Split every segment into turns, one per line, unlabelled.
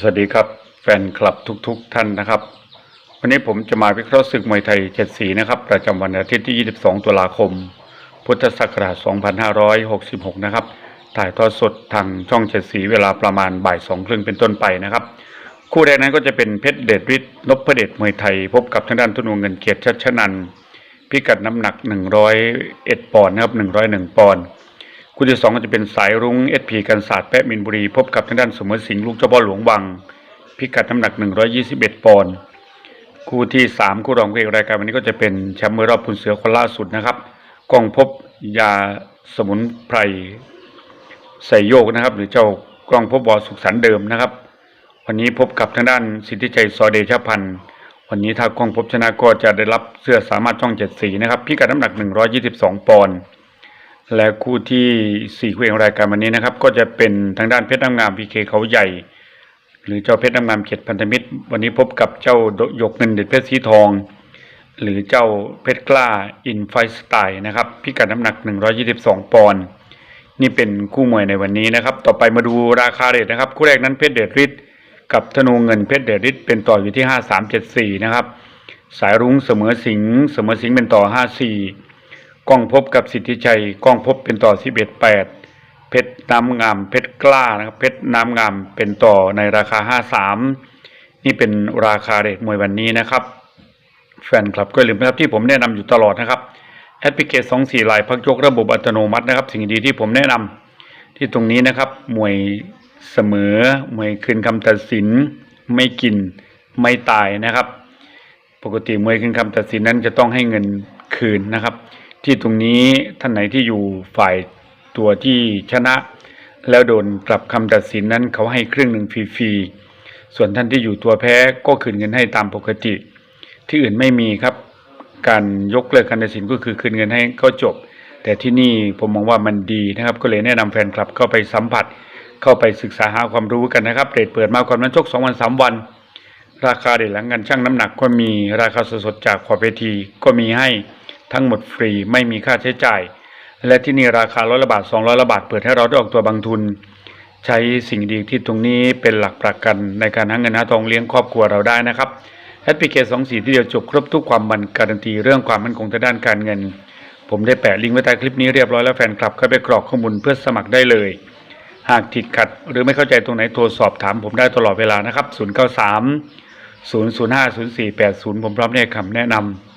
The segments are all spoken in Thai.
สวัสดีครับแฟนคลับทุกๆทท่านนะครับ วันนี้ผมจะมาวิเคราะห์ศึกมวยไทยเจ็ดสีนะครับ ประจำวันอาทิตย์ที่ 22 ตุลาคม พุทธศักราช 2566 นะครับ ถ่ายทอดสดทางช่องเจ็ดสีเวลาประมาณบ่ายสองครึ่งเป็นต้นไปนะครับ คู่แรกนั้นก็จะเป็นเพชรเดชฤทธิ์นพเดชมวยไทย พบกับทางด้านทุนวงเงินเกียรติชัชนันพิกัดน้ำหนัก 101 ปอนด์นะครับ 101 ปอนด์ คู่ที่สองก็จะเป็นสายรุ้งเอสพีกันศาสตร์แปะมินบุรี พบกับทางด้านสมอสิงห์ลูกเจ้าพ่อหลวงวัง พิกัดน้ำหนัก 121 ปอนด์คู่ที่สามคู่รองเพลงรายการวันนี้ก็จะเป็นแชมป์มวยรอบพุนเสือคนล่าสุดนะครับกองพบยาสมุนไพรใส่โยกนะครับ หรือเจ้ากล้องพบวอสุขสันต์เดิมนะครับ วันนี้พบกับทางด้านสิทธิชัยซอเดชพันธ์วันนี้ถ้ากล้องพบชนะก็จะได้รับเสื้อสามารถช่องเจ็ดสีนะครับ พิกัดน้ำหนัก 122 ปอนด์ และคู่ที่สี่คู่เอกรายการวันนี้นะครับ ก็จะเป็นทางด้านเพชรน้ำงามพีเคเขาใหญ่ หรือเจ้าเพชรน้ำงามเขตพันธมิตร วันนี้พบกับเจ้าหยกเงินเด็ดเพชรสีทอง หรือเจ้าเพชรกล้าอินไฟสไตล์นะครับ พิกัดน้ำหนัก 122 ปอนด์นี่เป็นคู่มวยในวันนี้นะครับ ต่อไปมาดูราคาเรทนะครับ คู่แรกนั้นเพชรเดชฤทธิ์กับธนูเงินเพชรเดชฤทธิ์เป็นต่ออยู่ที่ 5374 นะครับ สายรุ้งเสมอสิงเสมอสิงเป็นต่อ 54 กล้องพบกับสิทธิชัยกล้องพบเป็นต่อสิบเอ็ดแปดเพชรน้ำงามเพชรกล้านะครับเพชรน้ำงามเป็นต่อในราคาห้าสามนี่เป็นราคาเรทมวยวันนี้นะครับ แฟนคลับก็อย่าลืมนะครับที่ผมแนะนำอยู่ตลอดนะครับแอปพลิเคชันสองสี่ลายพักยกระบบอัตโนมัตินะครับ สิ่งดีที่ผมแนะนำที่ตรงนี้นะครับมวยเสมอมวยคืนคำตัดสินไม่กินไม่ตายนะครับ ปกติมวยคืนคำตัดสินนั้นจะต้องให้เงินคืนนะครับ ที่ตรงนี้ท่านไหนที่อยู่ฝ่ายตัวที่ชนะ แล้วโดนกลับคำตัดสินนั้นเขาให้ครึ่งหนึ่งฟรีๆส่วนท่านที่อยู่ตัวแพ้ก็คืนเงินให้ตามปกติ ที่อื่นไม่มีครับ การยกเลิกการตัดสินก็คือคืนเงินให้ก็จบ แต่ที่นี่ผมมองว่ามันดีนะครับ ก็เลยแนะนำแฟนคลับเข้าไปสัมผัส เข้าไปศึกษาหาความรู้กันนะครับเรทเปิดมาก่อนนั้นชกสองวันสามวัน ราคาเด็ดหลังกันช่างน้ำหนักก็มีราคาสดๆจากขอบเวทีก็มีให้ ทั้งหมดฟรีไม่มีค่าใช้จ่าย และที่นี่ราคาร้อยละบาทสองร้อยละบาทเปิดให้เราได้ออกตัวบางทุน ใช้สิ่งดีที่ตรงนี้เป็นหลักประกันในการหาเงินหาทองเลี้ยงครอบครัวเราได้นะครับแอปพลิเคชันสองสีที่เดียวจบครบทุกความบันการันตีเรื่องความมั่นคงทางด้านการเงิน ผมได้แปะลิงก์ไว้ใต้คลิปนี้เรียบร้อยแล้วแฟนคลับเข้าไปกรอกข้อมูลเพื่อสมัครได้เลย หากติดขัดหรือไม่เข้าใจตรงไหนโทรสอบถามผมได้ตลอดเวลานะครับ 093 005 0480 ผมพร้อมให้คำแนะนำ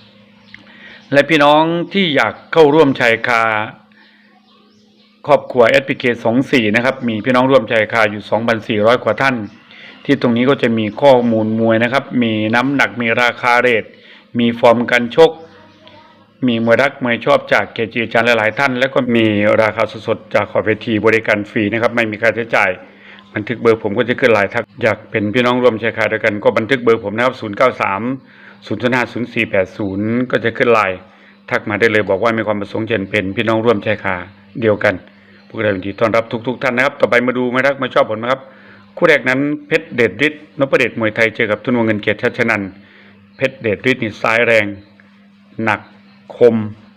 และพี่น้องที่อยากเข้าร่วมชัยคาครอบครัว s p k 24 นะครับ มีพี่น้องร่วมชัยคาอยู่ 2,400 กว่าท่าน ที่ตรงนี้ก็จะมีข้อมูลมวยนะครับ มีน้ำหนักมีราคาเรทมีฟอร์มการชก มีมวยรักมวยชอบจากเกจิอาจารย์หลาย ๆ ท่าน แล้วก็มีราคาสดๆจากขอบเวทีบริการฟรีนะครับ ไม่มีค่าใช้จ่าย บันทึกเบอร์ผมก็จะขึ้นไลน์ทักอยากเป็นพี่น้องร่วมแชร์คาด้วยกันก็บันทึกเบอร์ผมนะครับ 093 005 0480 ก็จะขึ้นไลน์ทักมาได้เลยบอกว่ามีความประสงค์จะเป็นพี่น้องร่วมแชร์คาเดียวกันพวกเรายินดีต้อนรับทุก ๆท่านนะครับ ต่อไปมาดูไม่รักม่ชอบผลนะครับ คู่แรกนั้นเพชรเดชฤทธิ์นพเดชมวยไทยเจอกับทุนวงเงินเกียรติชัชนันเพชรเดชฤทธิ์นี่ซ้ายแรง หนักคม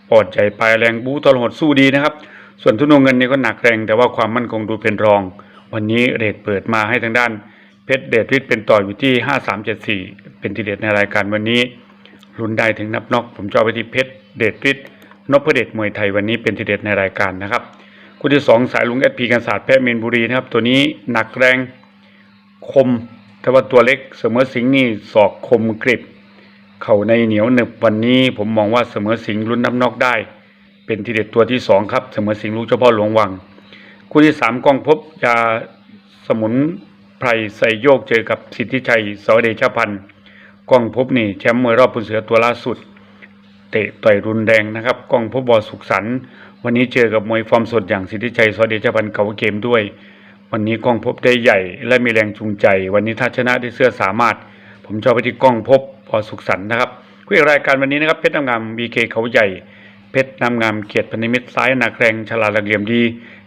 ปอดใจปลายแรงบู๊ตลอดสู้ดีนะครับ ส่วนทุนวงเงินนี่ก็หนักแรงแต่ว่าความมั่นคงดูเป็นรอง วันนี้เรทเปิดมาให้ทางด้าน เพชรเดชฤทธิ์เป็นต่ออยู่ที่ 5374 เป็นทีเด็ดในรายการวันนี้ลุ้นได้ถึงนับนอกผมจะเอาไปที่เพชรเดชฤทธิ์นพเดชมวยไทยวันนี้เป็นทีเด็ดในรายการนะครับคู่ที่สองสายลุงเอสพีกันศาสตร์แพทย์เมนบุรีนะครับ ตัวนี้หนักแรงคมแต่ว่าตัวเล็กเสมอสิงห์นี่ศอกคมกริบ เข่าในเหนียวหนึบวันนี้ผมมองว่าเสมอสิงห์ลุ้นน้ำนอกได้ เป็นทีเด็ดตัวที่สองครับ เสมอสิงห์ลูกเจ้าพ่อหลวงวัง คู่ที่สามกองพบยาสมุน ไพรใส่โยกเจอกับสิทธิชัยสอเดชพันธ์กองพบนี่แชมป์มวยรอบปุนเสือตัวล่าสุด เตะต่อยรุนแรงนะครับกองพบบอสุขสันต์วันนี้เจอกับมวยฟอร์มสดอย่างสิทธิชัยสอเดชพันธ์เก่าเกมด้วย วันนี้กองพบได้ใหญ่และมีแรงจูงใจ วันนี้ถ้าชนะได้เสื้อสามารถ ผมจะเอาไปที่กล้องพบพอสุขสันต์นะครับคุยรายการวันนี้นะครับเพชรน้ำงามบีเคเขาใหญ่เพชรน้ำงามเกียรติพันธมิตรซ้ายหนักแรงฉลาดหลักเหลี่ยมดี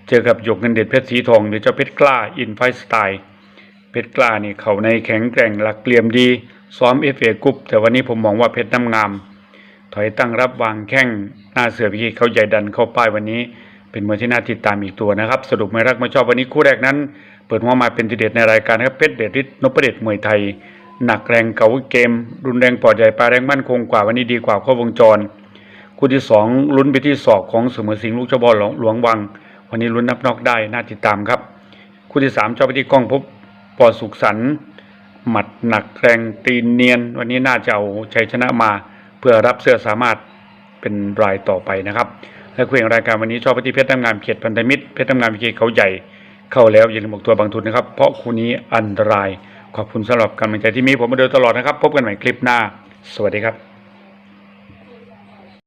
เจอกับหยกเงินเด็ดเพชรสีทองหรือเจ้าเพชรกล้าอินไฟสไตล์ เพชรกล้านี่เขาในแข็งแกร่งหลักเหลี่ยมดี ซ้อมเอฟเอกรุ๊ปแต่วันนี้ผมมองว่าเพชรน้ำงาม ถอยตั้งรับวางแข้งหน้าเสือพี่เขาใหญ่ดันเข้าป้ายวันนี้ เป็นมวยที่น่าติดตามอีกตัวนะครับ สรุปไม่รักไม่ชอบวันนี้คู่แรกนั้น เปิดหัวมาเป็นทีเด็ดในรายการครับเพชรเดชฤทธิ์นพเดชมวยไทย หนักแรงเก่าเกม รุนแรงปอดใหญ่ปลาแรงมั่นคงกว่าวันนี้ดีกว่าข้อวงจรคู่ที่สองลุ้นไปที่ศอกของเสมอสิงห์ลูกเจ้าบอลหลวงวัง วันนี้ลุ้นนับนอกได้น่าติดตามครับ คู่ที่สามเจ้าไปที่กล้องพบ ปอสุขสันต์หมัดหนักแรงตีนเนียน วันนี้น่าจะเอาชัยชนะมาเพื่อรับเสื้อสามารถเป็นรายต่อไปนะครับ และคู่แข่งรายการวันนี้ชอบไปที่เพชรทำงานเขตพันธมิตรเพชรทำงานพิเคเขาใหญ่เข้าแล้วอย่าลืมบอกตัวบางทุนนะครับ เพราะคู่นี้อันตรายขอบคุณสำหรับกำลังใจที่มีผมมาโดยตลอดนะครับ พบกันใหม่คลิปหน้า สวัสดีครับ